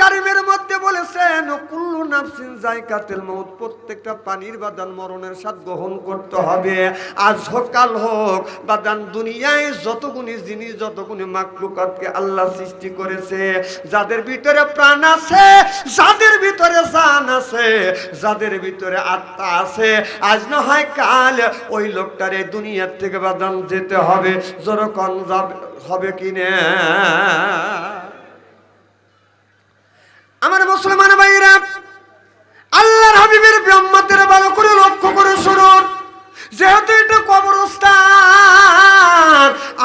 কারিমের মধ্যে বলেছেন, কুল্লু নাফসিন মউত প্রত্যেকটা পানির বাদান মরণের স্বাদ গ্রহণ করতে হবে। আজ হোক, কাল হোক, বাদান দুনিয়ায় যতগুনি জিনিস যতগুনি মাকলুকাতকে আল্লাহ সৃষ্টি করেছে, যাদের ভিতরে প্রাণ আছে, যাদের ভিতরে জান আছে, যাদের ভিতরে আত্মা আছে, আজ না হয় কাল ওই লোকটার এই দুনিয়ার থেকে বাদান যেতে হবে। যেরকম যাবে, হবে কিনা? আমার মুসলমান ভাইরা আল্লাহর হাবিবের ব্রহ্মাতের ভালো করে লক্ষ্য করে শুনুন। যেহেতু এটা কবরস্থান,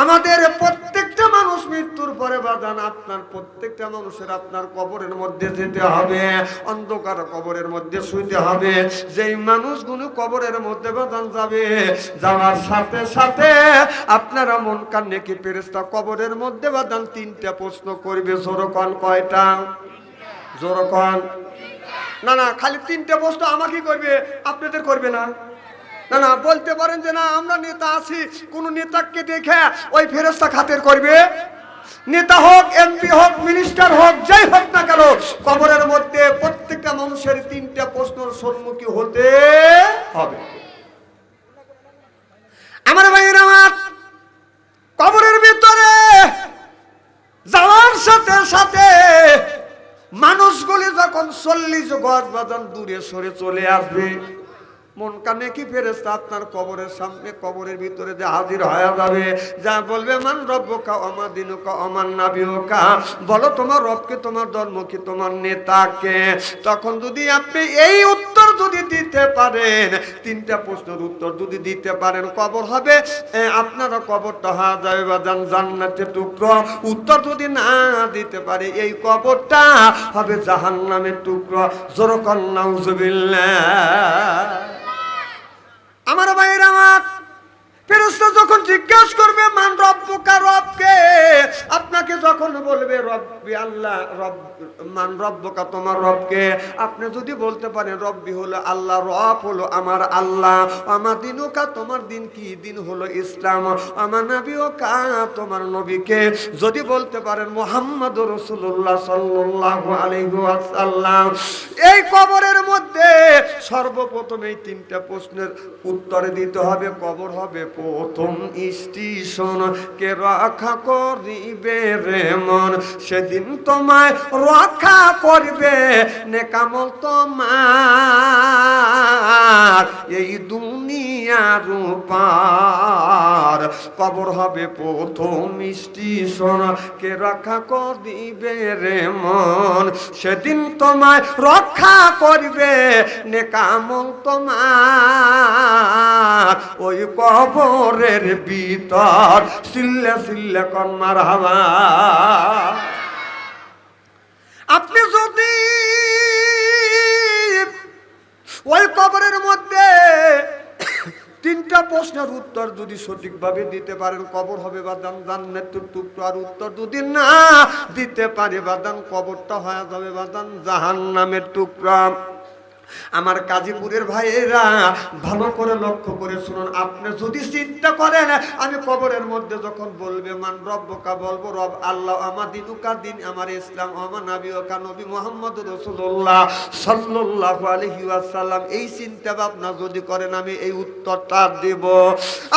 আমাদের প্রত্যেকটা মানুষ মৃত্যুর পরে বাদান আপনার প্রত্যেকটা মানুষের আপনার কবরের মধ্যে যেতে হবে, অন্ধকার কবরের মধ্যে শুইতে হবে। যেই মানুষগুলো কবরের মধ্যে বাদান যাবে, যাওয়ার সাথে সাথে আপনারা মন কান্নে কি ফেরেস্তা কবরের মধ্যে বাদান তিনটা প্রশ্ন করবে, জোরকন কয়টা? জোরকন না না, খালি তিনটে প্রশ্ন আমাকে করবে, আপনাদের করবে না। না না, বলতে পারেন যে না, আমরা নেতা আছি, কোন নেতাকে দেখে ওই ফেরস্তা খাতের করবে। নেতা হোক এমপি হোক মিনিস্টার হোক, যাই হোক না কেন, কবরের মধ্যে প্রত্যেকটা মানুষের তিনটা প্রশ্নের সম্মুখীন হতে হবে। আমার ভাইয়ের আমার, কবরের ভিতরে যাওয়ার সাথে সাথে মানুষগুলি যখন চল্লিশ গজ বাজন দূরে সরে চলে আসবে, মন কানে কি ফেরেস্তা আপনার কবরের সামনে, কবরের ভিতরে যে হাজির হয়ে যাবে? যা বলবে, মান রব্য কা অমা দিন কা অমান না কা বলো, তোমার রবকে তোমার ধর্ম কি, তোমার নেতাকে তখন যদি আপনি এই উত্তর যদি দিতে পারেন, তিনটা প্রশ্নের উত্তর যদি দিতে পারেন, কবর হবে। আপনারা কবরটা হওয়া যাবে বা জান জান্নাতের টুকরো। উত্তর যদি না দিতে পারে, এই কবরটা হবে জাহান্নামের টুকরো। জোরকন্না নাউজুবিল্লাহ। আমার ভাইয়ের আমার ফেরস্তা যখন জিজ্ঞাসা করবে, মান রব্বকা রবকে? আপনাকে যখন বলবে, রব্বি আল্লাহ, রব, মান রব্বকা তোমার রবকে? আপনি যদি বলতে পারেন, রব্বি হলো আল্লাহ, রব হলো আমার আল্লাহ আমার দিনুকা তোমার দিন কি? দিন হলো ইসলাম আমার নবীও কা তোমার নবীকে? যদি বলতে পারেন মোহাম্মদ রসুল্লাহ সাল্লাল্লাহু আলাইহি এই কবরের মধ্যে সর্বপ্রথম এই তিনটা প্রশ্নের উত্তরে দিতে হবে, কবর হবে প্রথম স্টেশন কে রক্ষা করিবে রে মন? সেদিন তোমায় রক্ষা করবে, নেকামল তোমার। এই দুনিয়ার পার কবর হবে প্রথম স্টেশন। কে রক্ষা করিবে রে মন? সেদিন তোমায় রক্ষা করবে, নেকামল তোমার। ওই কবরের ভিতর। সিল্লে সিল্লে কন্মার হাওয়া আপনি যদি ওই কবরের মধ্যে তিনটা প্রশ্নের উত্তর যদি সঠিকভাবে দিতে পারেন, কবর হবে বা দান জান্নাতের টুকরো, আর উত্তর যদি না দিতে পারে বা দান কবরটা হয়ে যাবে বা দান জাহান্নামের টুকরা। আমার কাজীপুরের ভাইয়েরা ভালো করে লক্ষ্য করে শুনুন, আপনি যদি চিন্তা করেন, আমি কবরের মধ্যে যখন বলবে, মান রব্বকা বলব, রব আল্লাহ আমার দিনুকা দিন, আমার ইসলাম, আমার নবী ওকা নবী মোহাম্মদ রসুল্লাহ সাল্লাল্লাহু আলাইহি ওয়াসাল্লাম। এই চিন্তা ভাবনা যদি করেন, আমি এই উত্তরটা দেব।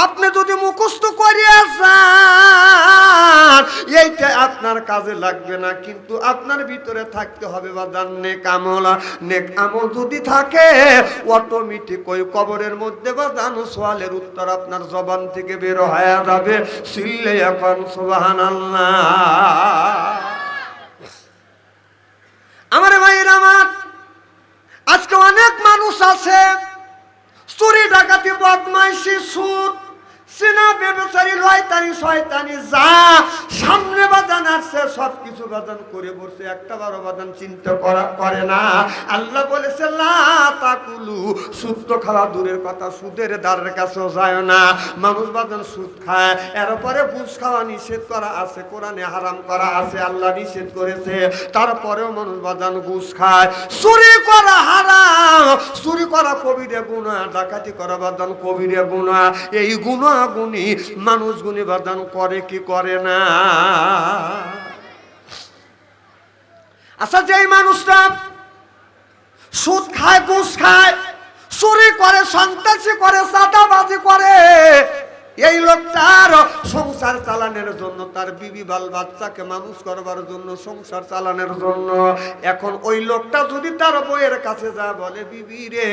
আপনি যদি মুখস্থ করিয়া যান, এইটা আপনার কাজে লাগবে না, কিন্তু আপনার ভিতরে থাকতে হবে বা জান নেক আমল। নেক আমল যদি থাকে অটোমেটিক ওই কবরের মধ্যে বা জান সোয়ালের উত্তর আপনার জবান থেকে বের হয়ে যাবে। সিল্লে এখন সোহান আমার ভাইয়ের আমার, আজকে অনেক মানুষ আছে, চুরি ডাকাতি, বদমাইশি, সুদ সিনা ব্যবসায়ী, লয়তানি, শয়তানি, যা সামনে বাজান আসছে সব কিছু বাজান করে বসে একটা বারো বাজান চিন্তা করা, করে না। আল্লাহ বলেছে তাকুলু, সুদ তো খাওয়া দূরের কথা, সুদের দ্বারের কাছেও যায় না। মানুষ বাজান সুদ খায়, এরপরে বুঝ খাওয়া নিষেধ করা আছে, কোরআনে হারাম করা আছে, আল্লাহ নিষেধ করেছে। তারপরেও মানুষ বাজান ঘুষ খায়। চুরি করা হারাম, চুরি করা কবিরে গুণা ডাকাতি করা বাদান কবিরে গুণা এই গুণা গুণি, মানুষ গুণী বাদান করে কি করে না? আচ্ছা যেই মানুষটা সুদ খায়, ঘুষ খায়, চুরি করে, সন্ত্রাসী করে, চাঁদাবাজি করে এই লোকটার সংসার চালানোর জন্য, তার বিবি বাল বাচ্চাকে মানুষ করবার জন্য সংসার চালানোর জন্য। এখন ওই লোকটা যদি তার বইয়ের কাছে যা বলে, বিবি রে,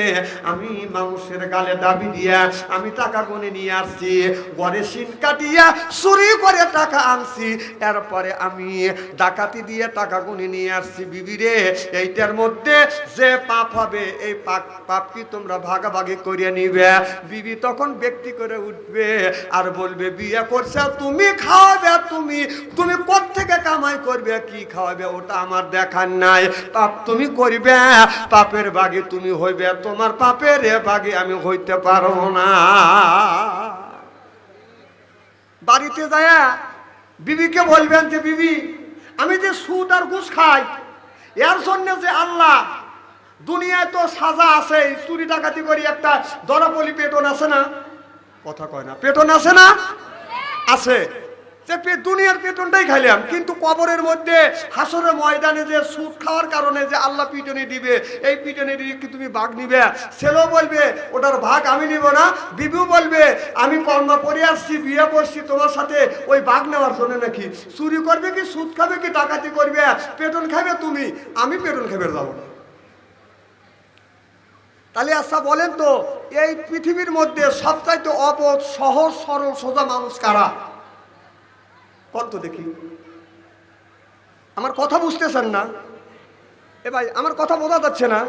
আমি মানুষের গালে দাবি দিয়া, আমি টাকা গুনে নিয়ে আসছি, ঘরে সিন কাটিয়া চুরি করে টাকা আনছি, এরপরে আমি ডাকাতি দিয়ে টাকা গুনে নিয়ে আসছি, বিবি রে, এইটার মধ্যে যে পাপ হবে, এই পাপ পাপ কি তোমরা ভাগাভাগি করিয়া নিবে। বিবি তখন ব্যক্তি করে উঠবে আর বলবে, বিয়ে করছে, তুমি খাওয়াবে, তুমি তুমি থেকে কামাই করবে, কি খাওয়াবে, ওটা আমার দেখার নাই। পাপ তুমি করবে, পাপের বাগে তুমি হইবে, তোমার পাপের বাগে আমি হইতে পারব না। বাড়িতে যায়, বিবিকে বলবেন যে, বিবি, আমি যে সুদ আর ঘুষ খাই, এর জন্য যে আল্লাহ দুনিয়ায় তো সাজা আছে, চুরি ডাকাতি করি একটা দরাপলি পেটন আছে না? কথা কয় না। পেটন আছে না? আছে। যে দুনিয়ার পেটনটাই খাইলাম, কিন্তু কবরের মধ্যে হাসরের ময়দানে যে সুদ খাওয়ার কারণে যে আল্লাহ পিটনি দিবে, এই পিটনি কি তুমি ভাগ নিবে? ছেলেও বলবে, ওটার ভাগ আমি নিব না। বিবিও বলবে, আমি কর্ম করে আসছি, বিয়ে করছি, তোমার সাথে ওই ভাগ নেওয়ার জন্য নাকি। চুরি করবে কি, সুদ খাবে কি, ডাকাতি করবে? পেটন খাবে তুমি, আমি পেটন খাবে যাব না। তাহলে আচ্ছা বলেন তো এই পৃথিবীর মধ্যে সবচাইতে অবধ সহজ, সরল, সোজা মানুষ কারা? কত দেখি। আমার কথা বুঝতেছেন না। এ ভাই, আমার কথা বোঝা যাচ্ছে না।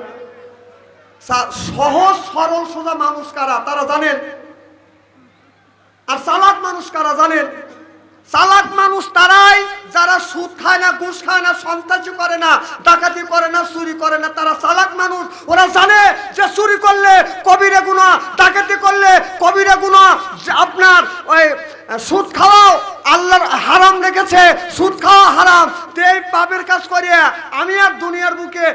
সহজ, সরল, সোজা মানুষ কারা? তারা জানেন। আর চালাক মানুষ কারা জানেন? চালাক মানুষ তারাই, যারা সুদ খায় না, ঘুষ খায় না, সন্ত্রাসী করে না, ডাকাতি করে না, চুরি করে না, তারা চালাক মানুষ। ওরা জানে যে চুরি করলে কবিরে গুণা ডাকাতি করলে কবিরে গুণা আপনার ওই সুদ খাওয়াও আল্লাহর হারাম রেখেছে, সুদ খাওয়া হারাম। তো এই পাপের কাজ করিয়া আমি আর দুনিয়ার বুকে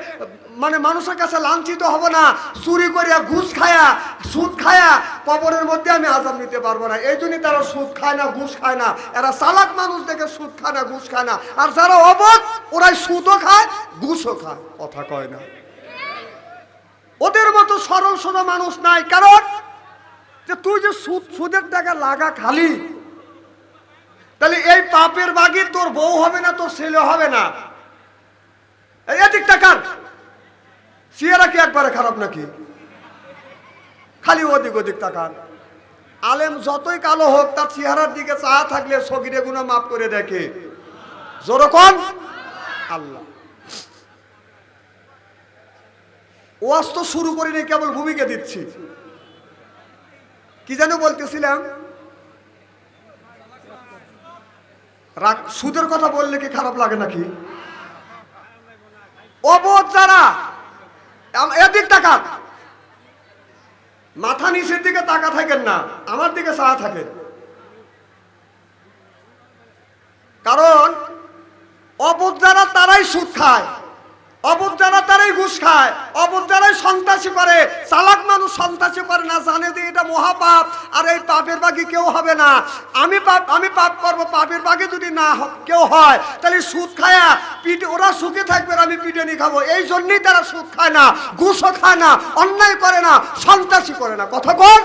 মানে মানুষের কাছে লাঞ্ছিত হব না। চুরি করিয়া ঘুষ খায়া, সুদ খায়া কবরের মধ্যে আমি আজাব নিতে পারব না। এই জন্যই তারা সুদ খায় না, ঘুষ খায় না। এরা চালাক মানুষ দেখে সুদ খায় না, ঘুষ খায় না। আর যারা অবধ, ওরাই সুদও খায়, ঘুষও খায়। কথা কয় না। ওদের মতো সরল সরল মানুষ নাই। কারণ, যে তুই যে সুদ, সুদের টাকা লাগা খালি, তাহলে এই পাপের বাগি তোর বউ হবে না, তোর ছেলে হবে না। এই এদিক টাকার সিয়ারা কি একবারে খারাপ নাকি? খালি ওদিক ওদিক তাকান। আলেম যতই কালো হোক, তার চেহারার দিকে চা থাকলে সগিরে গুণা মাফ করে দেখে। জোরকন আল্লাহ। ওয়াজ তো শুরু করিনি, কেবল ভূমিকা দিচ্ছি। কি যেন বলতেছিলাম? সুদের কথা বললে কি খারাপ লাগে নাকি? অবোধ যারা এদিক তাকা মাথা নিচের দিকে তাকা থাকেন না, আমার দিকে চাহা থাকেন। কারণ অপর যারা তারাই সুদ খায়। অবোধ যারা তারাই ঘুষ খায়, অবোধ যারাই সন্ত্রাসী করে, চালাক মানুষ সন্ত্রাসী করে না, জানে যে এটা মহাপাপ, আর এই পাপের বাকি কেউ হবে না। আমি পাপ আমি পাপ করব, পাপের বাকি যদি না কেউ হয়, তাহলে সুদ খায়া পিঠে, ওরা সুখে থাকবে আমি পিটেনি খাব। এই জন্যই তারা সুদ খায় না, ঘুষও খায় না, অন্যায় করে না, সন্ত্রাসী করে না। কথা কর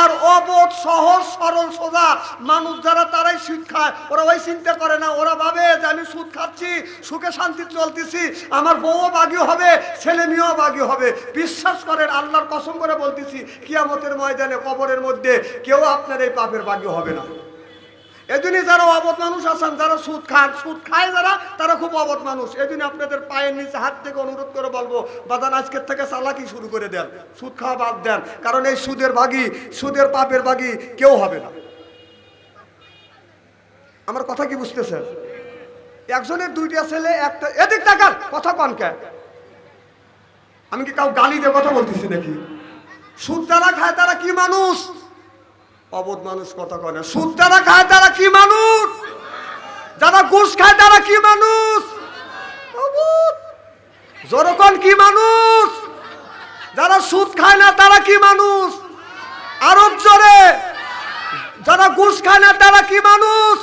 আর অবোধ, সহজ, সরল, সোজা মানুষ যারা তারাই সুদ খায়। ওরা ওই চিন্তা করে না, ওরা ভাবে যে আমি সুদ খাচ্ছি, সুখে শান্তি চলতেছি, আমার বউও বাগি হবে, ছেলে মেয়েও বাগি হবে। বিশ্বাস করেন, আল্লাহর কসম করে বলতেছি, কিয়ামতের ময়দানে, কবরের মধ্যে কেউ আপনার এই পাপের বাগি হবে না। এজন্যই যারা অবধ মানুষ আছেন, যারা সুদ খান, সুদ খায় যারা, তারা খুব অবধ মানুষ। এজন্য আপনাদের পায়ের নিচে হাত থেকে অনুরোধ করে বলব বাদান আজকের থেকে চালাকি শুরু করে দেন, সুদ খাওয়া বাদ দেন। কারণ এই সুদের ভাগি সুদের পাপের ভাগি কেউ হবে না। আমার কথা কি বুঝতেছেন? একজনের দুইটা ছেলে, একটা এদিক টাকার কথা কন কে? আমি কি কাউ গালি দিয়ে কথা বলতেছি নাকি? সুদ যারা খায় তারা কি মানুষ? অবোধ মানুষ কথা কয় না। সুদ যারা খায় তারা কি মানুষ? যারা ঘুষ খায় তারা কি মানুষ? অবোধ। জনগণ কি মানুষ? যারা সুদ খায় না তারা কি মানুষ? আরব জোরে। যারা ঘুষ খায় না তারা কি মানুষ?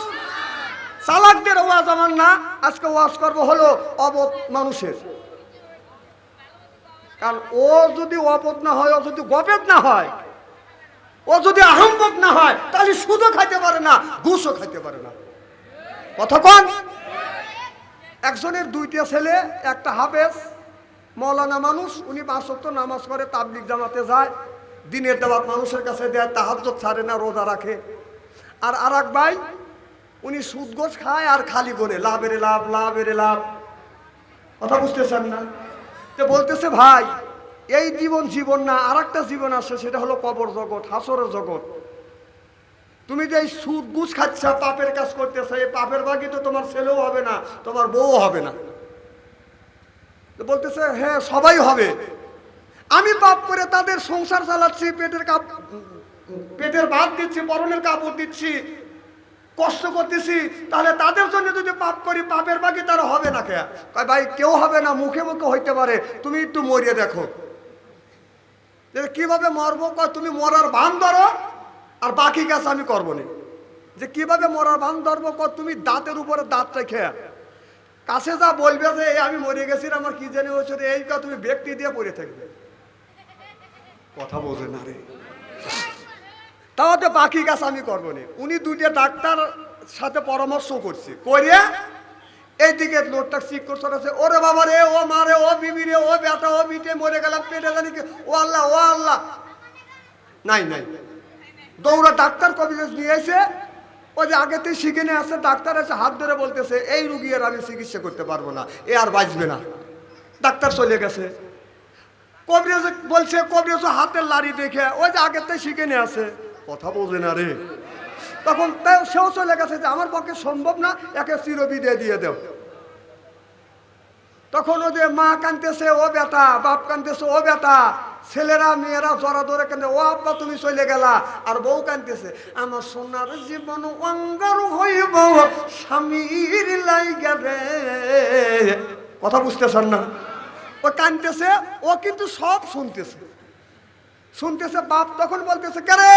চালাকদের ওয়াজ আমার না, আজকে ওয়াজ করব হলো অবধ মানুষের। কারণ ও যদি অপদ না হয়, ও যদি গপেদ না হয় ও যদি আহম্মক না হয়, তাহলে সুদও খাইতে পারে না, ঘুষও খাইতে পারে না। কন। একজনের দুইটা ছেলে, একটা হাফেজ, মৌলানা মানুষ, উনি পাঁচ ওয়াক্ত নামাজ করে তাবলিক জামাতে যায়, দিনের দাবাত মানুষের কাছে দেয় তাহাজ্জত ছাড়ে না, রোজা রাখে। আর আর এক ভাই, উনি সুদগোছ খায় আর খালি বলে লাভের লাভ লাভের লাভ। কথা বুঝতেছেন না? তো বলতেছে, ভাই এই জীবন জীবন না আর একটা জীবন আছে, সেটা হলো কবর জগৎ, হাসরের জগৎ। তুমি যে সুদ গুছ খাচ্ছ, পাপের কাজ করতেছ, এই পাপের বাকি তো তোমার ছেলেও হবে না, তোমার বউ হবে না। বলতেছে হ্যাঁ সবাই হবে। আমি পাপ করে তাদের সংসার চালাচ্ছি, পেটের কাপ, পেটের ভাত দিচ্ছি, পরনের কাপড় দিচ্ছি, কষ্ট করতেছি, তাহলে তাদের জন্য যদি পাপ করি, পাপের বাকি তারা হবে না কে? ভাই, কেউ হবে না, মুখে মুখে হইতে পারে, তুমি একটু মরিয়ে দেখো। যে কীভাবে মরবো তুমি মরার বান ধরো, আর বাকি কাজ আমি করব না। যে কীভাবে মরার বান ধরবো কয়, তুমি দাঁতের উপরে দাঁত রেখে কাছে যা বলবে যে, এই আমি মরে গেছি আমার কি জানি হয়েছে এই কথা তুমি ব্যক্তি দিয়ে পড়ে থাকবে। কথা বোঝে না রে। তাও তো বাকি কাজ আমি করব না। উনি দুইটা ডাক্তার সাথে পরামর্শ করছি। করিয়া এইদিকে লোকটা চিক করতে আছে ওরে বাবা রে, ও মারে ও বিবি রে, ও বেটা, ও বিটে মরে গেলাম, পেটে জানি ও আল্লাহ ও আল্লাহ। নাই নাই। দৌড়া ডাক্তার কবিরাজ নিয়ে এসে ও যে আগে থেকে শিখে নিয়ে আসছে ডাক্তার এসে হাত ধরে বলতেছে, এই রুগী আর আমি চিকিৎসা করতে পারব না, এ আর বাঁচবে না। ডাক্তার চলে গেছে। কবিরাজ বলছে, কবিরাজ হাতের লাড়ি দেখে, ওই যে আগের থেকে শিখে নিয়ে আসে কথা বোঝে না রে। তখন তাই সেও চলে গেছে যে আমার পক্ষে সম্ভব না, একে চিরবিদে দিয়ে দেও। তখন ও যে মা কানতেছে ও বেটা, বাপ কানতেছে ও বেটা, ছেলেরা, মেয়েরা জরা ধরে কান্দে ও আব্বা, তুমি চলে গেলা। আর বউ কানতেছে আমার সোনার জীবন অঙ্গার হইব, স্বামীর লাইগা রে। কথা বুঝতেছেন না? ও কানতেছে ও কিন্তু সব শুনতেছে। শুনতেছে, বাপ তখন বলতেছে কেরে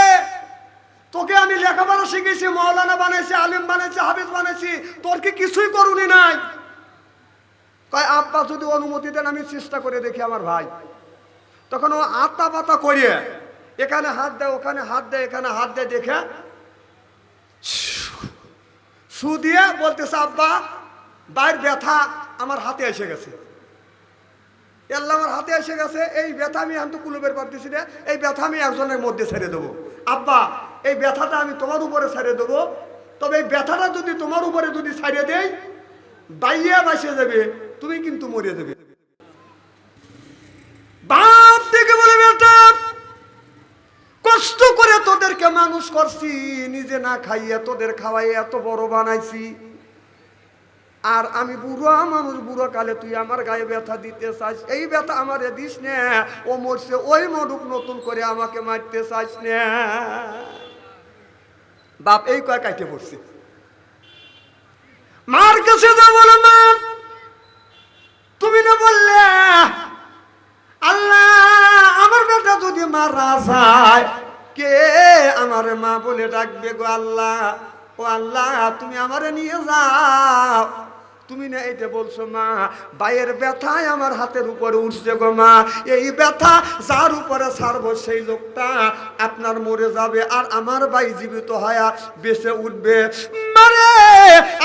তোকে আমি লেখাপড়া শিখেছি মাওলানা বানাইছি, আলিম বানাইছি, হাফিজ বানাইছি, তোর কি কিছুই করুনি নাই? তাই আব্বা, যদি অনুমতি দেন, আমি চেষ্টা করে দেখি আমার ভাই। তখন ও আত্মা পাতা করিয়ে এখানে হাত দেয় ওখানে হাত দেয় এখানে হাত দেয় দেখে সু দিয়ে বলতেছে, আব্বা বাইর ব্যথা আমার হাতে এসে গেছে। আল্লাহ আমার হাতে এসে গেছে, এই ব্যথা আমি আমি তো কুলুবের পারতেছি না এই ব্যথা আমি একজনের মধ্যে ছেড়ে দেবো। আব্বা এই ব্যথাটা আমি তোমার উপরে ছেড়ে দেবো। তবে এই ব্যথাটা যদি তোমার উপরে যদি ছাড়িয়ে দেই, বাইয়া বাসে যাবে, তুমি কিন্তু মরে দেবে বাপ থেকে বলে, বেটা, কষ্ট করে তোদেরকে মানুষ করছি, নিজে না খাইয়ে তোদের খাওয়াই এত বড় বানাইছি। আর আমি বুড়ো মানুষ, বুড়ো কালে তুই আমার গায়ে ব্যথা দিতে চাস, এই ব্যথা আমারে দিস নে, ও মরছে, ওই মরুক নতুন করে আমাকে মারতে চাস নে। বাপ এই কয় কাইটে পড়ছে? মার কাছে যা বলো মা। তুমি না বললে, আল্লাহ, আমার বেটা যদি মারা যায়, কে আমার মা বলে ডাকবে গো আল্লাহ? ও আল্লাহ, তুমি আমারে নিয়ে যাও। তুমি না এইটা বলছো মা? বাইয়ের ব্যথায় আমার হাতের উপরে উঠছে গো মা। এই ব্যথা যার উপরে ছাড়বো সেই লোকটা আপনার মরে যাবে আর আমার ভাই জীবিত হয়া বেঁচে উঠবে। মারে,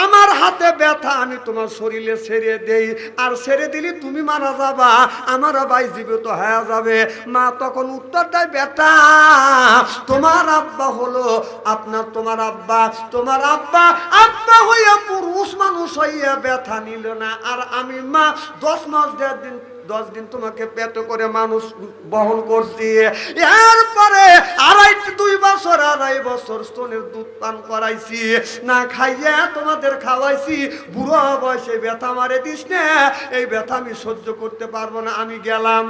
আমার হাতে ব্যথা, আমি তোমার শরীরে ছেড়ে দেই। আর ছেড়ে দিলে তুমি মারা যাবা, আমার ভাই জীবিত হয়ে যাবে। মা, তখন উত্তর দেয়, বেটা, তোমার আব্বা হলো আপনার, তোমার আব্বা তোমার আব্বা আব্বা হইয়া পুরুষ মানুষ হইয়া ব্যথা নিল না। আর আমি, মা, দশ মাস দেড় দিন, দশ দিন তোমাকে পেট করে মানুষ বহন করছি। এরপরে আড়াই দুই বছর, আড়াই বছর স্তনের দুধ পান করাইছি। না খাইয়া তোমাদের খাওয়াইছি। বুড়ো বয়সে ব্যথা মারে দিস এই ব্যথা আমি সহ্য করতে পারব না। আমি গেলাম।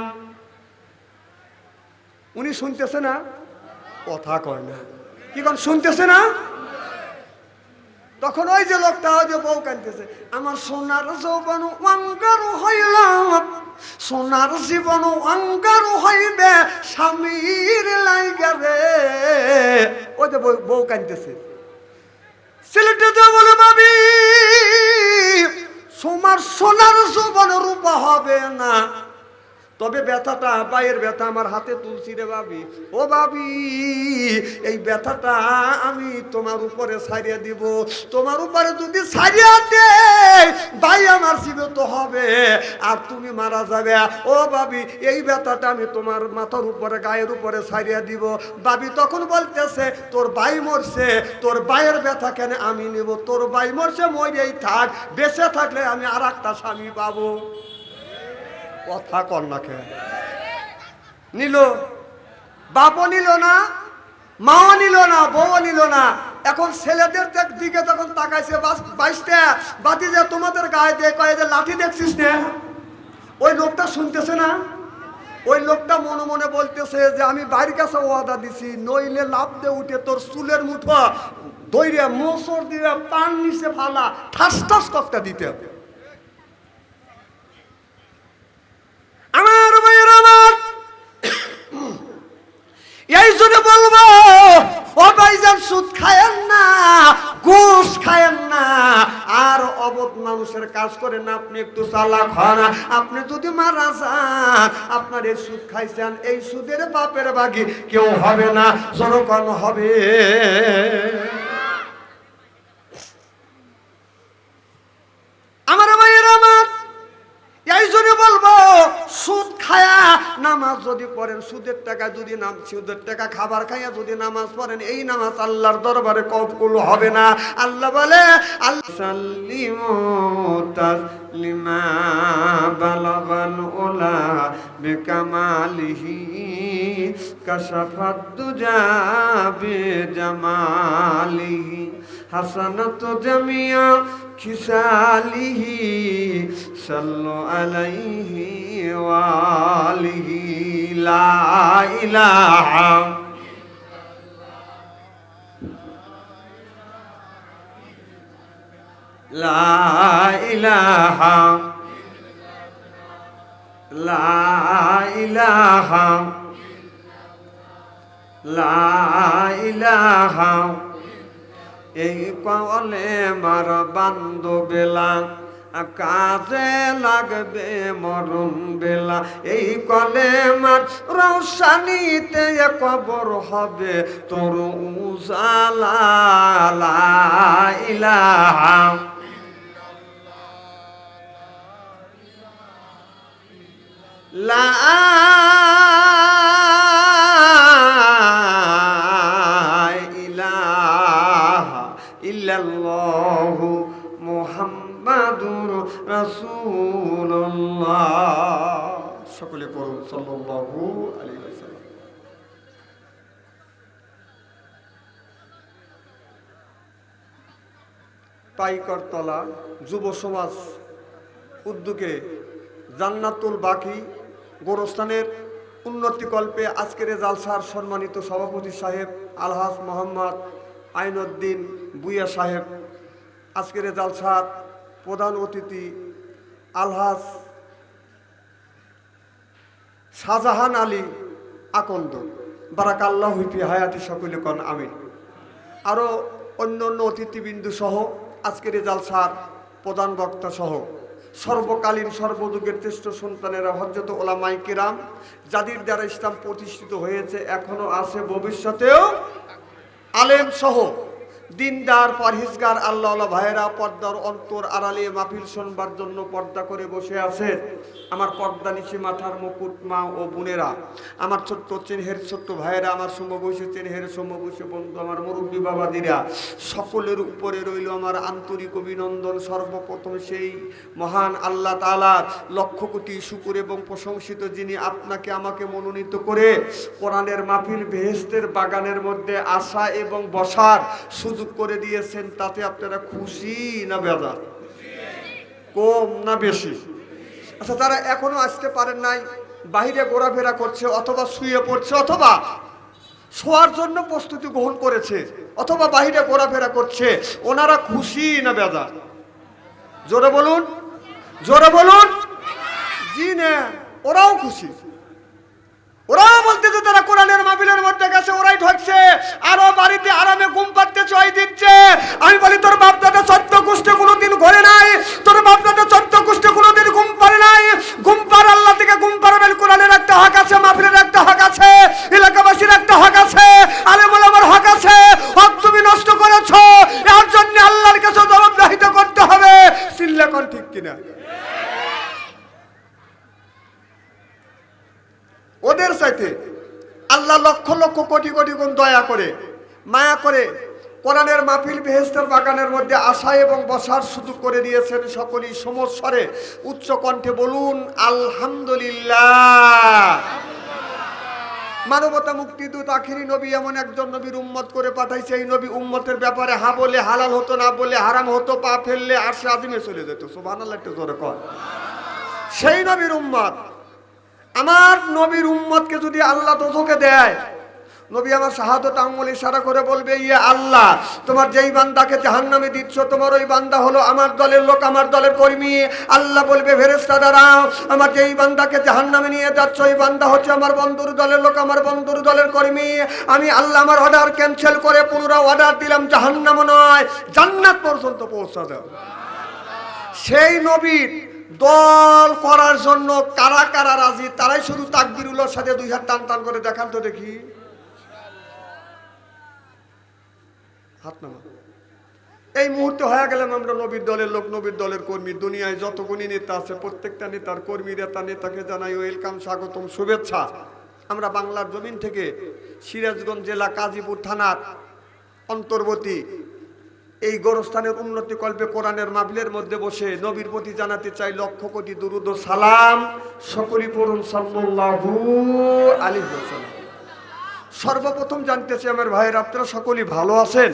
উনি শুনতেছে না? কথা কয় না। কি কোন, শুনতেছে না? তখন ওই যে লোকটা যে বউ কানতেছে আমার সোনার যৌবন অঙ্গার হইলাম, সোনার জীবন অঙ্গার হইবে, স্বামীর লাইগা ওই যে বউ- কানতেছে ছেলেটা বলে ভাবি সোমার সোনার শোভন রূপা হবে না তবে ব্যথাটা পায়ের ব্যথা আমার হাতে তুলছি রে ভাবি। ও ভাবি, এই ব্যথাটা আমি তোমার উপরে সারিয়ে দিব। তোমার উপরে যদি সারিয়ে দে ভাই আমার জীবিত হবে, আর তুমি মারা যাবে। ও ভাবি, এই ব্যথাটা আমি তোমার মাথার উপরে, গায়ের উপরে সারিয়ে দিব। বাবি তখন বলতেছে, তোর ভাই মরছে, তোর ভাইয়ের ব্যথা কেন আমি নিব? তোর ভাই মরছে, মরেই থাক। বেঁচে থাকলে আমি আর একটা স্বামী পাবো। কথা কন্যাকে নিল। বাপও নিল না, মাও নিল না বউ নিল না। এখন ছেলেদের দিকে যখন তাকাইছে বাইশটা, বাতি যে তোমাদের গায়ে দিয়ে কয়ে যে লাঠি দেখছিস না। ওই লোকটা শুনতেছে না? ওই লোকটা মনে মনে বলতেছে যে, আমি বাড়ির কাছে ওয়াদা দিছি, নইলে লাভ দিয়ে উঠে তোর চুলের মুঠো দইরে মোসর দিয়ে পান নিচে ফালা, ঠাস ঠাস কপটা দিতে হবে। আমার ভাইয়ের আমার। এই জন্য বলব, ও ভাইজান সুদ খায়েন না, ঘুষ খায়েন না। আর অবধ মানুষের কাজ করেন না, আপনি একটু চালাক হন আপনি যদি মারা যান, আপনার এই সুদ খাইছেন, এই সুদের বাপের বাগি কেউ হবে না, জনগণ হবে আমার ভাইয়ের আমার এই জন্য বলব সুদ খায়া নামাজ যদি পড়েন, সুদের টাকা যদি নাম সুদের টাকা খাবার খাইয়া যদি নামাজ পড়েন, এই নামাজ আল্লাহর দরবারে কবুল হবে না। আল্লাহ বলে, আল্লাহ তাসলিমা বালাগাল উলা বিকামালিহি কাশাফাত দুজা বিজামালিহি হাসানাত জামিয়া খিসালিহি সাল্লু আলাইহি ওয়ালিহি ইলাহা লা ইলাহা লা ইলাহা লা ইলাহা। এই কলে মার বান্ধ বেলা কাজে লাগবে মরণ বেলা। এই কলে মার রৌশানিতে কবর হবে। তোর উজালা ইলাহা লা সাল্লাল্লাহু আলাইহি ওয়াসাল্লাম। পাইকরতলা যুব সমাজ উদ্যোগে জান্নাতুল বাকি গোরস্থানের উন্নতিকল্পে আজকের জালসার সম্মানিত সভাপতি সাহেব আলহাজ মোহাম্মদ আইনউদ্দিন বুইয়া সাহেব। আজকের জালসার প্রধান অতিথি আলহাজ শাহজাহান আলী আকন্দ। বারাকাল্লাহ হুইফি হায়াতি সকলে কন, আমিন। আরও অন্য অন্য অতিথিবৃন্দু সহ আজকের এই জালসার প্রধান বক্তা সহ সর্বকালীন সর্বযুগের শ্রেষ্ঠ সন্তানেরা হজরত ওলামাই কিরাম, যাদের দ্বারা ইসলাম প্রতিষ্ঠিত হয়েছে এখনও আছে ভবিষ্যতেও। আলেম সহ দিনদার, পারহিজগার আল্লাহ ভাইয়েরা পর্দার অন্তর আড়ালে মাহফিল শোনবার জন্য পর্দা করে বসে আছে। আমার পর্দা নিচে মাথার মুকুট মা ও বোনেরা, আমার ছোট্ট চেনহের ছোট্ট ভাইয়েরা, আমার সমবয়সী চেনহের সমবয়সী বন্ধু, আমার মুরব্বী বাবাদিরা, সকলের উপরে রইল আমার আন্তরিক অভিনন্দন। সর্বপ্রথম সেই মহান আল্লাহ তালার লক্ষ কোটি শুকুর এবং প্রশংসিত যিনি আপনাকে আমাকে মনোনীত করে কোরআনের মাহফিল বেহেস্তের বাগানের মধ্যে আসা এবং বসার সুযোগ করে দিয়েছেন, তাতে আপনারা খুশি না বেজার? কম না বেশি? আচ্ছা তারা এখনও আসতে পারেন নাই, বাইরে ঘোরাফেরা করছে, অথবা শুয়ে পড়ছে, অথবা শোয়ার জন্য প্রস্তুতি গ্রহণ করেছে, অথবা বাইরে ঘোরাফেরা করছে, ওনারা খুশি না বেজার? জোরে বলুন জোরে বলুন। জি না, ওরাও খুশি। ওরা বলতেছে, তারা কোরআনের মাহফিলের মধ্যে গেছে, ওরাই ঢুকছে। আরও বাড়িতে আরামে ঘুম পাচ্ছে চয় দিচ্ছে। আমি বলি, তোর বাপ দাদা চোদ্দ কুষ্টে কোনোদিন ঘরে নাই। তোর বাপ দাদা চোদ্দ কুষ্টে কোনোদিন ঘুম পারে নাই। ঘুম পার আল্লাহ থেকে ঘুম পারবেন কোরআনের একটা হক আছে, মাহফিলের একটা হক আছে, এলাকাবাসীর একটা হক আছে আলেমুল আমার হক আছে। হক তুমি নষ্ট করেছ, এর জন্য আল্লাহর কাছে জবাবদাহিত করতে হবে। সিল্লাকন ঠিক কিনা? ওদের সাথে আল্লাহ লক্ষ লক্ষ কোটি কোটি গুণ দয়া করে, মায়া করে কোরআনের মাহফিল বেহেস্তের বাগানের মধ্যে আসা এবং বসার সুযোগ করে দিয়েছেন সকলেই সমস্বরে উচ্চ কণ্ঠে বলুন, আলহামদুলিল্লাহ। মানবতা মুক্তিদূত আখিরি নবী এমন একজন নবীর উম্মত করে পাঠাইছে, এই নবী উম্মতের ব্যাপারে হা বলে হালাল হতো, না বলে হারাম হতো, পা ফেললে আর সে আজিমে চলে যেত। সুবহানাল্লাহ, একটু জোরে সেই নবীর উম্মত আমার নবীর উম্মতকে যদি আল্লাহ দোজকে দেয়, নবী আমার শাহাদত আঙ্গুল ইশারা করে বলবে ইয়ে আল্লাহ, তোমার যেই বান্দাকে জাহান্নামে দিচ্ছ, তোমার ওই বান্দা হলো আমার দলের লোক, আমার দলের কর্মী। আল্লাহ বলবে ফেরেস্তা দাঁড়াও, আমার যেই বান্দাকে জাহান্নামে নিয়ে যাচ্ছ, ওই বান্দা হচ্ছে আমার বন্ধুর দলের লোক, আমার বন্ধুর দলের কর্মী। আমি আল্লাহ আমার অর্ডার ক্যান্সেল করে পুনরায় অর্ডার দিলাম, জাহান্নামও নয়, জান্নাত পর্যন্ত পৌঁছা দাও। সেই নবীর দল করার জন্য কারা কারা রাজি, তারাই শুধু তাকবিরুল্লাহর সাথে দুই হাত টান টান করে দেখান তো দেখি। হাত এই মুহূর্তে হয়ে গেলাম আমরা নবীর দলের লোক, নবীর দলের কর্মী। দুনিয়ায় যত গুণী নেতা আছে, প্রত্যেকটা নেতার কর্মী নেতা, নেতাকে জানাই ওয়েলকাম, স্বাগতম, শুভেচ্ছা। আমরা বাংলার জমিন থেকে সিরাজগঞ্জ জেলা কাজীপুর থানার অন্তর্বর্তী এই গোরস্থানের উন্নতি কল্পে কোরআনের মাবলের মধ্যে বসে নবীর প্রতি জানাতে চাই লক্ষ কোটি দুরুদ সালাম। সকলি পড়ুন সাল্লাহু আলী সর্বপ্রথম জানতেছি আমার ভাইয়ের, আপনারা সকলেই ভালো আছেন?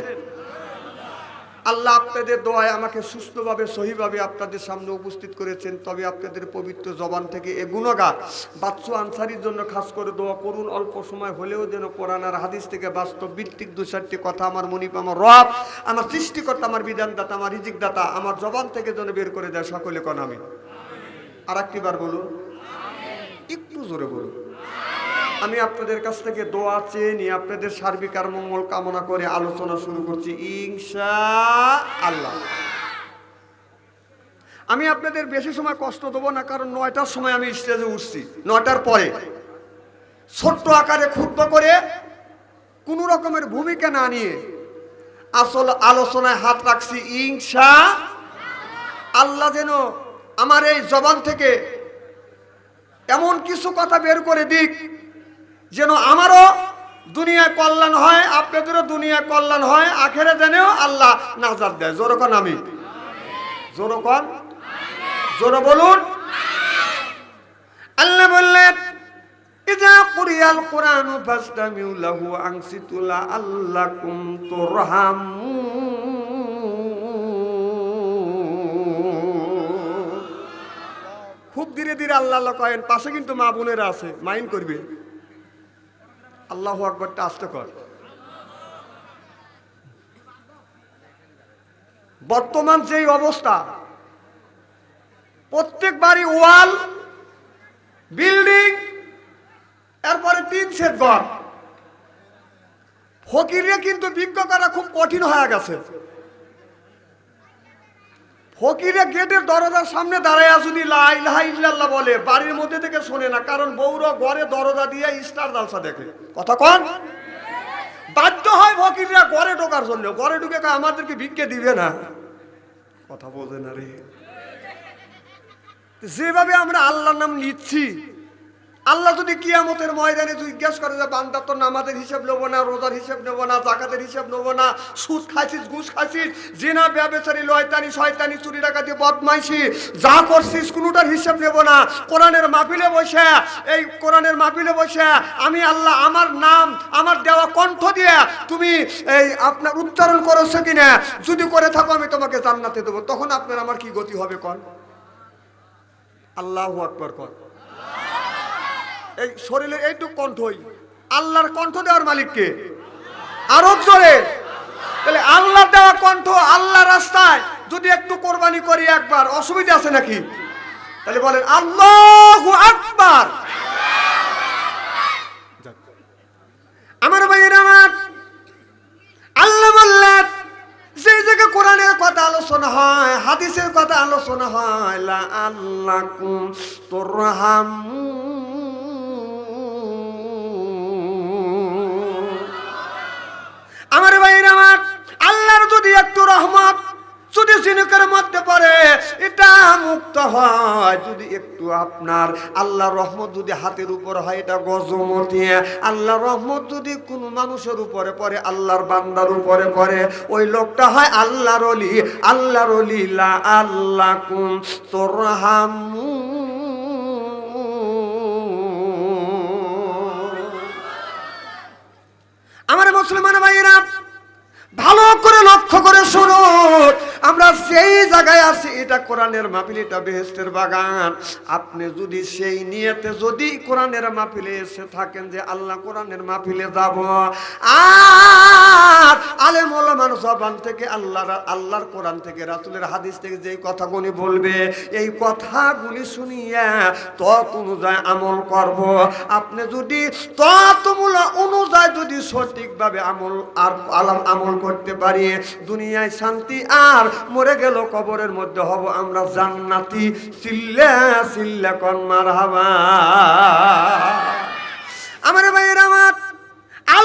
আল্লাহ আপনাদের দোয়ায় আমাকে সুস্থভাবে, সহিভাবে আপনাদের সামনে উপস্থিত করেছেন। তবে আপনাদের পবিত্র জবান থেকে এ গুণগান বাচ্চু আনসারির জন্য খাস করে দোয়া করুন। অল্প সময় হলেও যেন কোরআন আর হাদিস থেকে বাস্তব ভিত্তিক দু চারটি কথা আমার মনিপ আমার রব, আমার সৃষ্টিকর্তা, আমার বিধানদাতা, আমার রিজিকদাতা, আমার জবান থেকে যেন বের করে দেয় সকলে কন আমি আর একটিবার বলুন, একটু জোরে বলুন। আমি আপনাদের কাছ থেকে দোয়া চেয়ে নিয়ে আপনাদের সার্বিক আর মঙ্গল কামনা করে আলোচনা শুরু করছি ইংসা আল্লাহ আমি আপনাদের বেশি সময় কষ্ট দেবো না, কারণ নয়টার সময় আমি স্টেজে উঠছি, নয়টার পরে। ছোট্ট আকারে ক্ষুদ্র করে কোনো রকমের ভূমিকা না নিয়ে আসল আলোচনায় হাত রাখছি ইংসা আল্লাহ যেন আমার এই জবান থেকে এমন কিছু কথা বের করে দিক যেন আমারও দুনিয়া কল্যাণ হয়, আপনাদেরও দুনিয়া কল্যাণ হয়, আখেরে জেনেও আল্লাহ নাজার দেয়। জোরকন আমি। জোরকন জোর বলুন। আল্লাহ বললেন খুব ধীরে ধীরে আল্লাহ আল্লাহ কয়েন, পাশে কিন্তু মা বোনেরা আছে, মাইন্ড করবে। আল্লাহ আকবরটা আস্ত কর। বর্তমান যেই অবস্থা প্রত্যেক বাড়ি ওয়াল, বিল্ডিং, এরপরে তিন সেট ঘর। ফকিরে কিন্তু বিজ্ঞ করা খুব কঠিন হয়ে গেছে। ফকিরে গেটের দরজার সামনে দাঁড়ায় যদি ইলাহা ইল্লাল্লাহ বলে। বাড়ির মধ্যে থেকে শোনে না, কারণ বৌর ঘরে দরজা দিয়ে স্টার দালসা দেখে। কথা কন? বাধ্য হয় ফকিররা ঘরে ঢোকার জন্য। ঘরে ঢুকে আমাদেরকে ভিক্ষে দিবে না। কথা বোঝে না রে। যেভাবে আমরা আল্লাহর নাম নিচ্ছি আল্লাহ যদি কিয়ামতের ময়দানে জিজ্ঞেস করে যে, বান্দা তো নামাজের হিসাব নেব না, রোজার হিসাব নেব না, জাকাতের হিসাব নেব না, সুদ খাইছিস, ঘুষ খাইছিস, জিনা, ব্যবচারি, লয়তানি, শয়তানি, চুরি, ডাকাতি, বদমাইশি, যা করছিস কোনোটার হিসাব নেব না। কোরআনের মাহফিলে বসে, এই কোরআনের মাহফিলে বসে, আমি আল্লাহ আমার নাম, আমার দেওয়া কণ্ঠ দিয়ে তুমি এই আপনার উচ্চারণ করেছ কিনা, যদি করে থাকো, আমি তোমাকে জান্নাতে দেবো। তখন আপনার আমার কি গতি হবে কন? আল্লাহ আকবর কর এই শরীরের এইটুক কণ্ঠই। আল্লাহর কণ্ঠ দেওয়ার মালিককে। আরও জোরে। তাহলে আল্লাহ দেওয়া কণ্ঠ আল্লাহ রাস্তায়। যদি একটু কোরবানি করি একবার, অসুবিধা আছে নাকি? তাহলে বলেন, আল্লাহ আকবার। আমার ভাইয়ের আমার, আল্লাহ বললেন, যে জায়গায় কোরআনের কথা আলোচনা হয়, হাদিসের কথা আলোচনা হয় আল্লাহ তোর মুক্ত হয়। যদি একটু আপনার আল্লাহর রহমত যদি হাতের উপর হয়, এটা গজমতি আল্লাহর রহমত যদি কোনো মানুষের উপরে পড়ে, আল্লাহর বান্দার উপরে পড়ে, ওই লোকটা হয় আল্লাহর অলি। আল্লাহর অলি আল্লাহ কুম তোর আমার মুসলমান ভাইরা ভালো করে লক্ষ্য করে শুনুন আমরা সেই জায়গায় আছি, এটা কোরআনের মাহফিল, এটা বেহেস্তের বাগান। আপনি যদি সেই নিয়েতে যদি কোরআনের মাহফিলে এসে থাকেন যে, আল্লাহ কোরআনের মাহফিলে যাব। আর আলেম জবান থেকে আল্লাহর কোরআন থেকে হাদিস থেকে কথাগুলি বলবে, এই কথাগুলি শুনিয়া তত অনুযায়ী আমল করব। আপনি যদি অনুযায়ী যদি সঠিকভাবে আমল আর আলাম, আমল করতে পারি, দুনিয়ায় শান্তি আর মরে গেল কবরের মধ্যে হব আমরা জান্নাতি। সিল্লা সিল্লা কন্মার হাবা